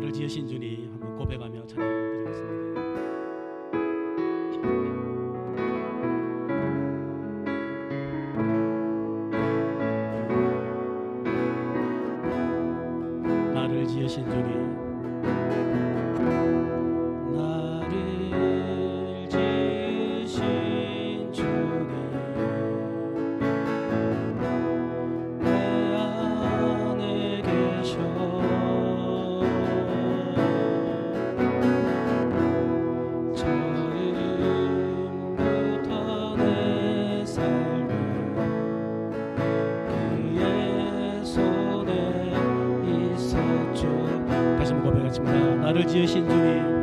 나를 지으신 주님 한번 고백하며 찬양 드리겠습니다. 우리를 지으신 주님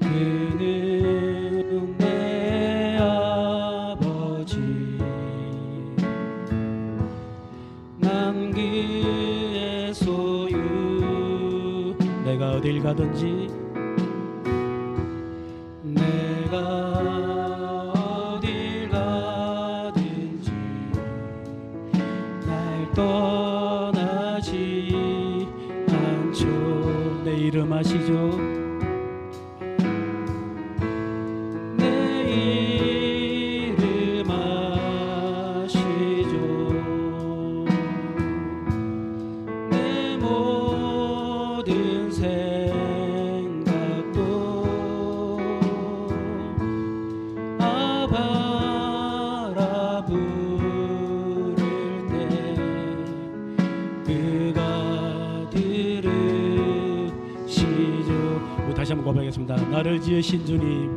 그는 내 아버지. 난 그의 소유. 내가 어딜 가든지 나를 지으신 주님.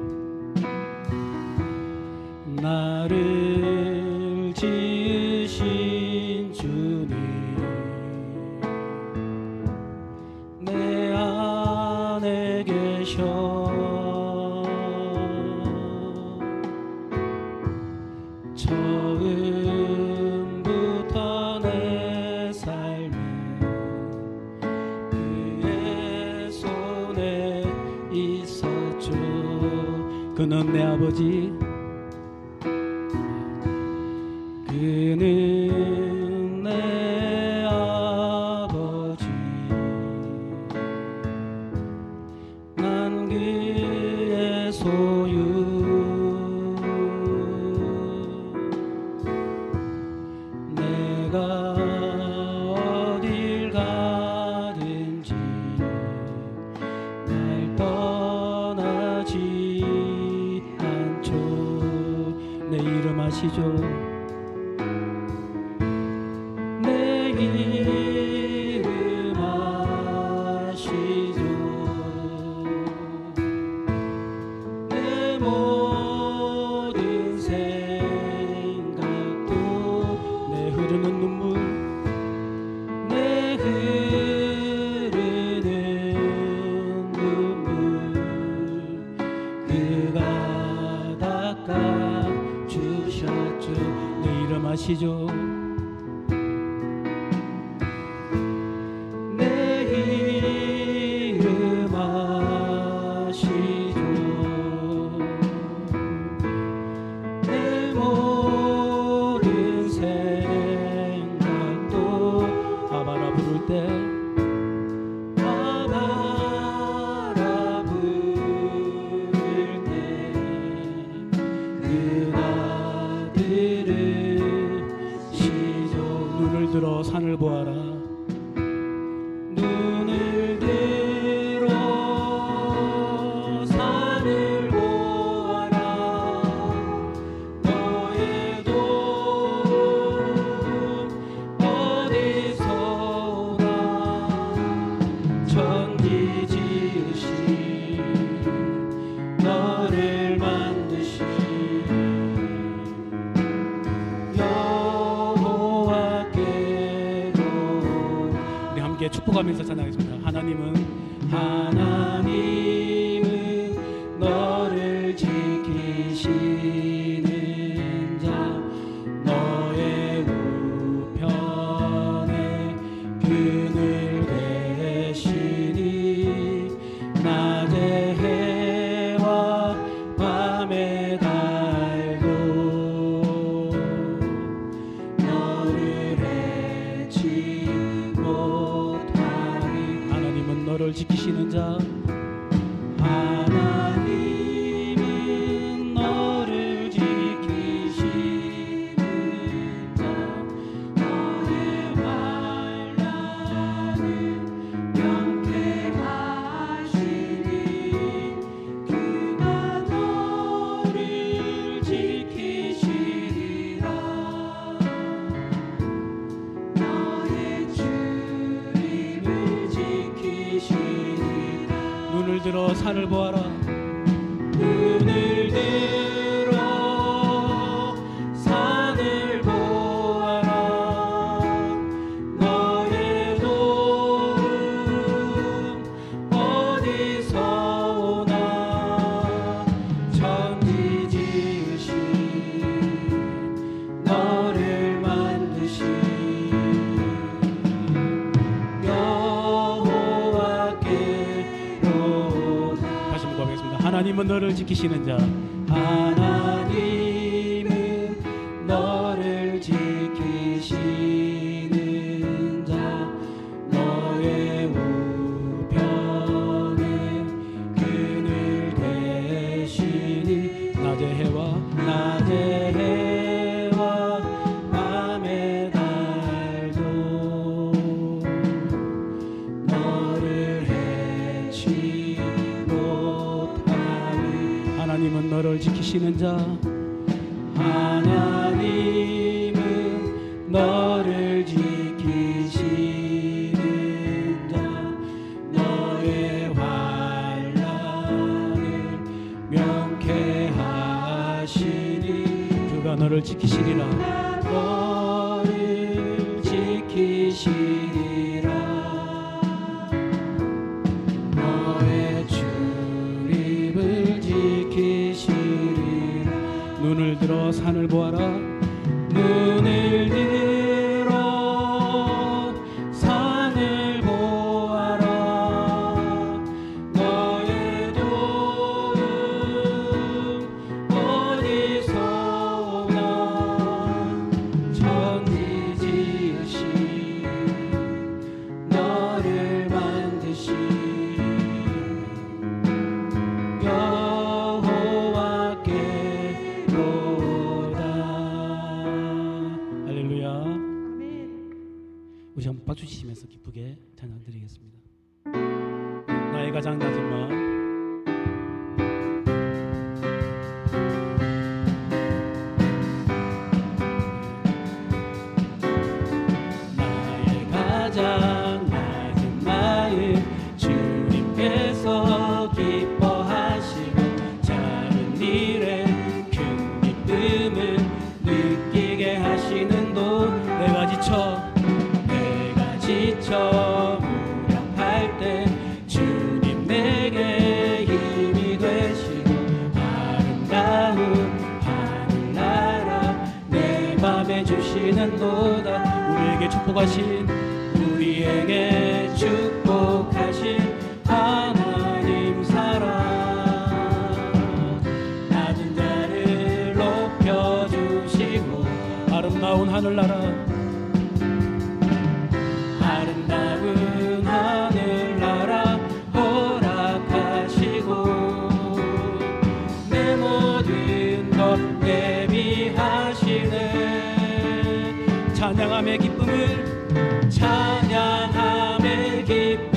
나를 지으신 주님. 내 안에 계셔. de 주시죠. 들어 산을 보아라. 너를 지키시는 자 지키시는 자. 산을 보아라. 우리 한번 박수 치시면서 기쁘게 찬양 드리겠습니다. 나의 가장 낮은 마음 되도다. 우리에게 축복하신 우리에게 찬양함의 기쁨을 찬양함의 기쁨.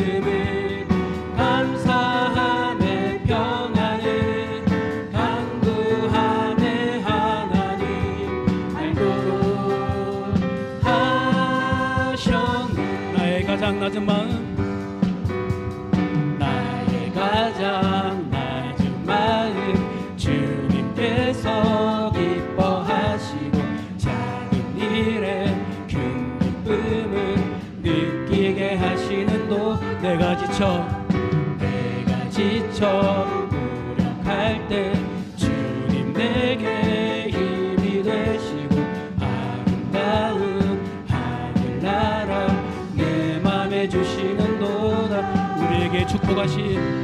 지쳐 무력할 때 주님 내게 힘이 되시고 아름다운 하늘나라 내 맘에 주시는 도다. 우리에게 축복하신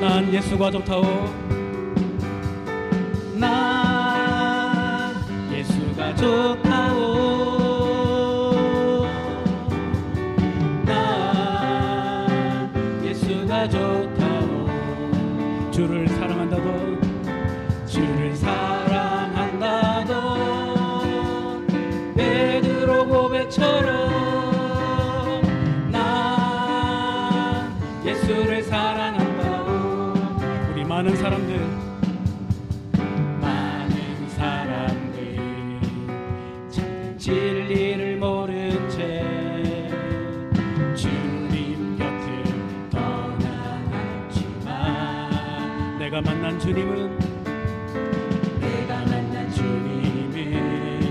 난 예수가 좋다오 주님은 내가 만난 주님은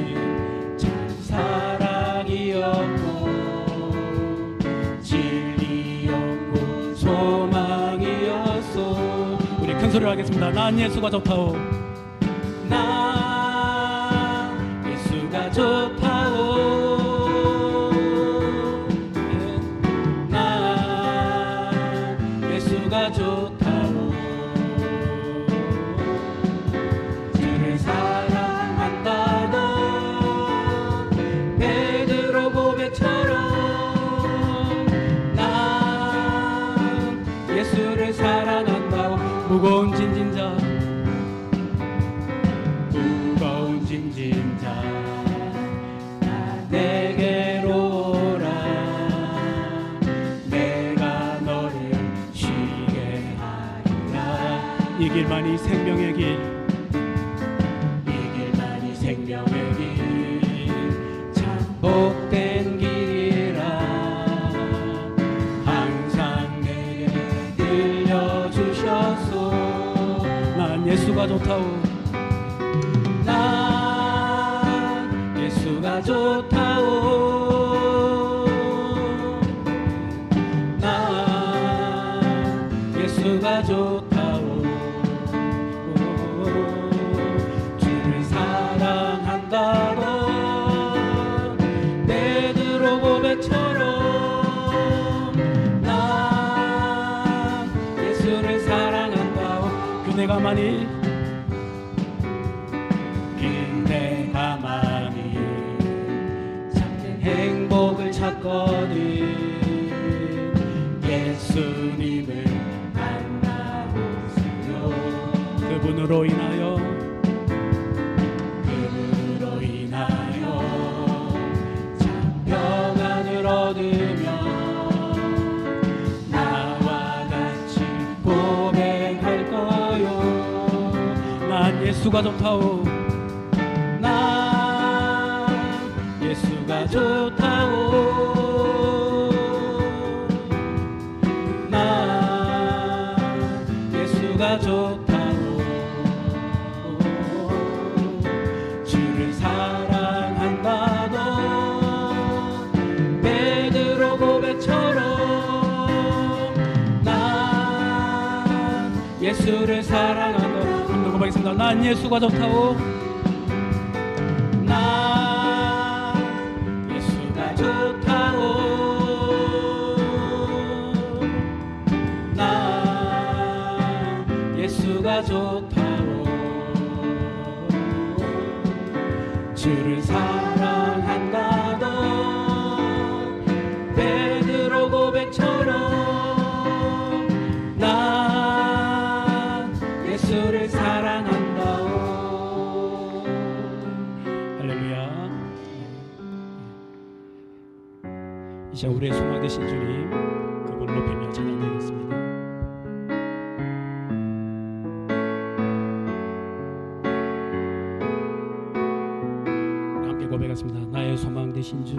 참 사랑이었고 진리였고 소망이었소. 우리 큰 소리로 하겠습니다. 난 예수가 좋다오. 나 예수가 좋다오. 나 예수가 좋다 생명의 길, 이 길만이 생명의 길, 참 복된 길이라. 항상 내게 들려주셔서. 난 예수가 좋다오. money 예수가 좋다오. 나 예수가 좋다오. 나 예수가 좋다오. 주를 사랑한다 너 베드로 고백처럼 나 예수를 사랑한다 고백했습니다 난 예수가 좋다오. 난 예수가 좋다 되신 주님 그분 높이며 찬양드리겠습니다. 함께 고백하겠습니다. 나의 소망 되신 주.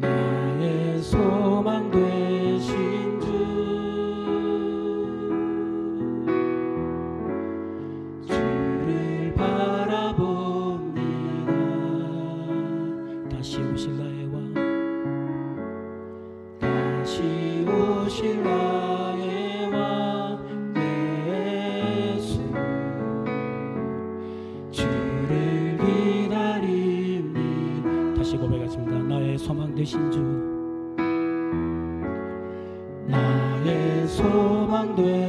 나의 소망 주 나의 소망 되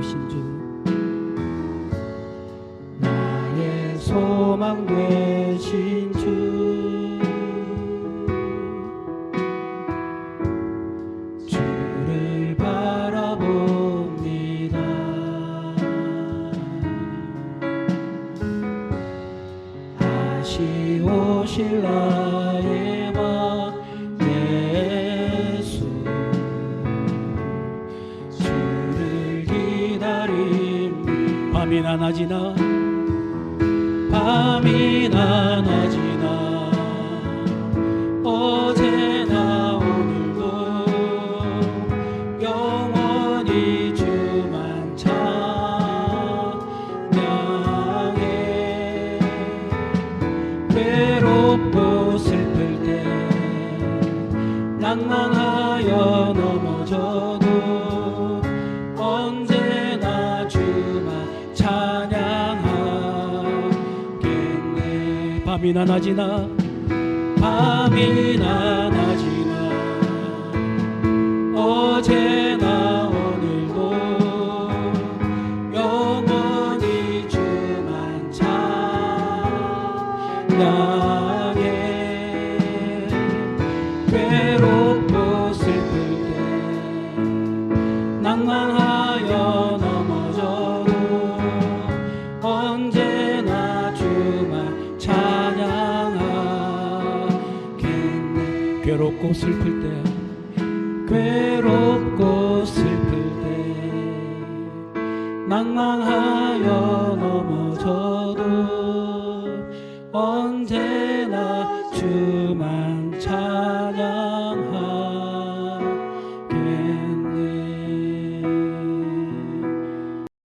나의 소 밤이나 낮이나 밤이나 낮이나. 어제나 오늘도 영원히 주만 찬양해. 괴롭고 슬플 때 낭만 괴롭고 슬플 때 괴롭고 슬플 때 낭만하여 넘어져